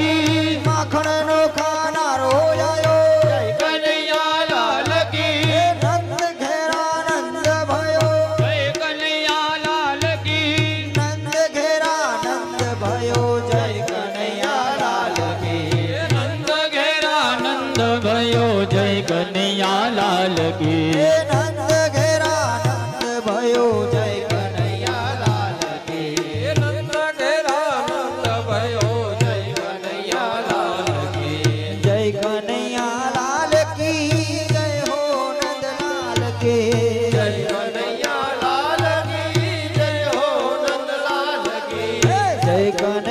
કી માખણ નો ખાનારો આયો. જય કનૈયા લાલ કી. નંદ ઘેરા નંદ ભયો. જય કનૈયા લાલ કી. નંદ ઘેરા નંદ ભયો. જય કનૈયા લાલ કી. નંદ ઘેરા નંદ ભયો. જય કનૈયા લાલ કી. કે જય કન